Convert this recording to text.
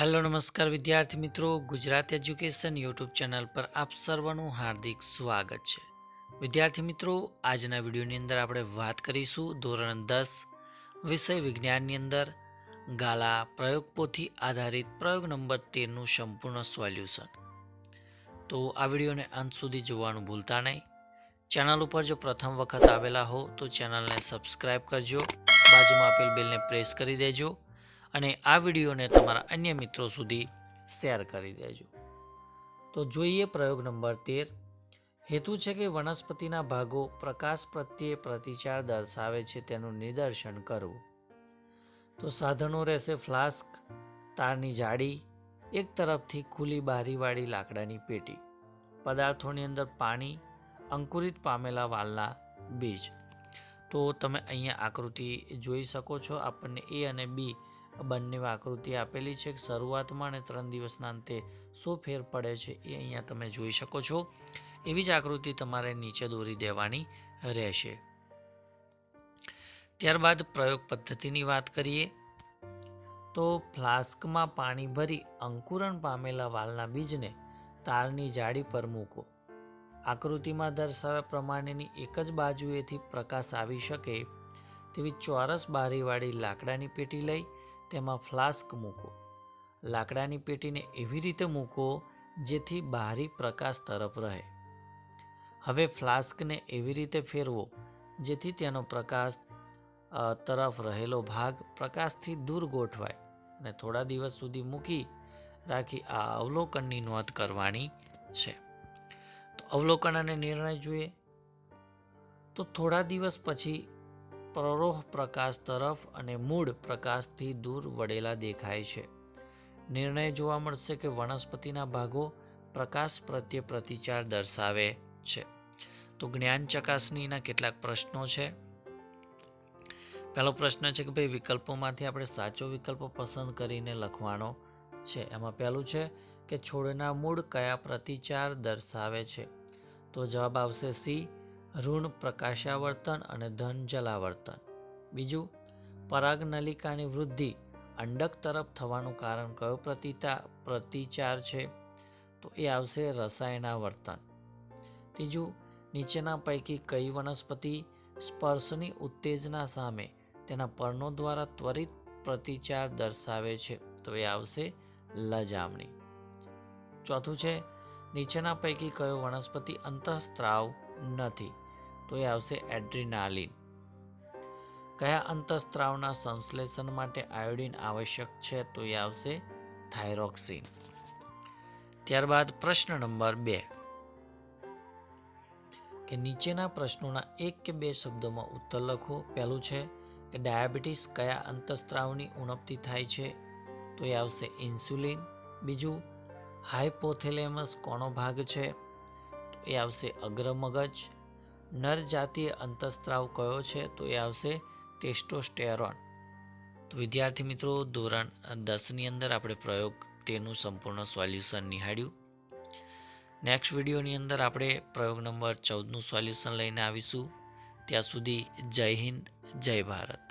Hello, નમસ્કાર વિદ્યાર્થી મિત્રો. ગુજરાત એજ્યુકેશન યુટ્યુબ ચેનલ પર આપ સર્વનું હાર્દિક સ્વાગત છે. વિદ્યાર્થી મિત્રો, આજના વિડીયોની અંદર આપણે વાત કરીશું ધોરણ દસ વિષય વિજ્ઞાનની અંદર. ગાલા પ્રયોગ પોથી આધારિત પ્રયોગ નંબર તેરનું સંપૂર્ણ સોલ્યુશન. તો આ વિડીયોને અંત સુધી જોવાનું ભૂલતા નહીં. ચેનલ ઉપર જો પ્રથમ વખત આવેલા હો, તો ચેનલને સબસ્ક્રાઈબ કરજો. બાજુમાં આપેલ બેલને પ્રેસ કરી દેજો. અને આ વિડીયોને તમારા અન્ય મિત્રો સુધી શેર કરી દેજો. તો જોઈએ પ્રયોગ નંબર તેર. હેતુ છે કે વનસ્પતિના ભાગો પ્રકાશ પ્રત્યે પ્રતિચાર દર્શાવે છે તેનું નિદર્શન કરવું. તો સાધનો રહેશે ફ્લાસ્ક, તારની જાડી એક તરફથી ખુલ્લી બારીવાળી લાકડાની પેટી, પદાર્થોની અંદર પાણી, અંકુરિત પામેલા વાલના બીજ. તો તમે અહીંયા આકૃતિ જોઈ શકો છો. આપણને એ અને બી બંને આકૃતિ આપેલી છે શરૂઆતમાં અને ત્રણ દિવસના અંતે શું ફેર પડે છે એ અહીંયા તમે જોઈ શકો છો. એવી જ આકૃતિ તમારે નીચે દોરી દેવાની રહેશે. ત્યારબાદ પ્રયોગ પદ્ધતિની વાત કરીએ. તો ફ્લાસ્કમાં પાણી ભરી અંકુરણ પામેલા વાલના બીજને તારની જાળી પર મૂકો. આકૃતિમાં દર્શાવ્યા પ્રમાણેની એક જ બાજુએથી પ્રકાશ આવી શકે તેવી ચોરસ બારીવાળી લાકડાની પેટી લઈ તેમાં ફ્લાસ્ક મૂકો. લાકડાની પેટીને એવી રીતે મૂકો જેથી બારી પ્રકાશ તરફ રહે. હવે ફ્લાસ્કને એવી રીતે ફેરવો જેથી તેનો પ્રકાશ તરફ રહેલો ભાગ પ્રકાશથી દૂર ગોઠવાય અને થોડા દિવસ સુધી મૂકી રાખી આ અવલોકનની નોંધ કરવાની છે. તો અવલોકન અને નિર્ણય જોઈએ. તો થોડા દિવસ પછી પ્રરોહ પ્રકાશ તરફ અને મૂળ પ્રકાશથી દૂર વળેલા દેખાય છે. નિર્ણય જોવા મળશે કે વનસ્પતિના ભાગો પ્રકાશ પ્રત્યે પ્રતિચાર દર્શાવે છે. તો જ્ઞાન ચકાસણીના કેટલાક પ્રશ્નો છે. પહેલો પ્રશ્ન છે કે ભાઈ વિકલ્પોમાંથી આપણે સાચો વિકલ્પ પસંદ કરીને લખવાનો છે. એમાં પહેલું છે કે છોડના મૂળ કયા પ્રતિચાર દર્શાવે છે? તો જવાબ આવશે સી ઋણ પ્રકાશાવર્તન અને ધન જલાવર્તન. બીજું પરાગનલિકાની વૃદ્ધિ અંડક તરફ થવાનું કારણ કયો પ્રતિતા, પ્રતિચાર છે? તો એ આવશે રસાયણાવર્તન ત્રીજું, નીચેના પૈકી કઈ વનસ્પતિ સ્પર્શની ઉત્તેજના સામે તેના પર્ણો દ્વારા ત્વરિત પ્રતિચાર દર્શાવે છે? તો એ આવશે લજામણી. ચોથું છે, નીચેના પૈકી કયો વનસ્પતિ અંતઃસ્ત્રાવ નથી? તો એ આવશે એડ્રિનાલિન. કયા અંતઃસ્ત્રાવના સંશ્લેષણ માટે આયોડિન આવશ્યક છે તો એ આવશે થાઇરોક્સિન. ત્યારબાદ પ્રશ્ન નંબર બે. કે નીચેના પ્રશ્નોના એક કે બે શબ્દોમાં ઉત્તર લખો. પહેલું છે કે ડાયાબિટીસ કયા અંતઃસ્ત્રાવની ઉણપથી થાય છે તો એ આવશે ઇન્સ્યુલિન. બીજું હાઇપોથેલેમસ કોનો ભાગ છે? તો એ આવશે અગ્રમગજ. જાતીય અંતઃસ્ત્રાવ કયો છે તો એ આવશે ટેસ્ટોસ્ટેરોન. તો વિદ્યાર્થી મિત્રો, ધોરણ દસની અંદર આપણે પ્રયોગ તેનું સંપૂર્ણ સોલ્યુશન નિહાળ્યું. નેક્સ્ટ વિડીયોની અંદર આપણે પ્રયોગ નંબર ચૌદનું સોલ્યુશન લઈને આવીશું. ત્યાં સુધી જય હિન્દ, જય ભારત.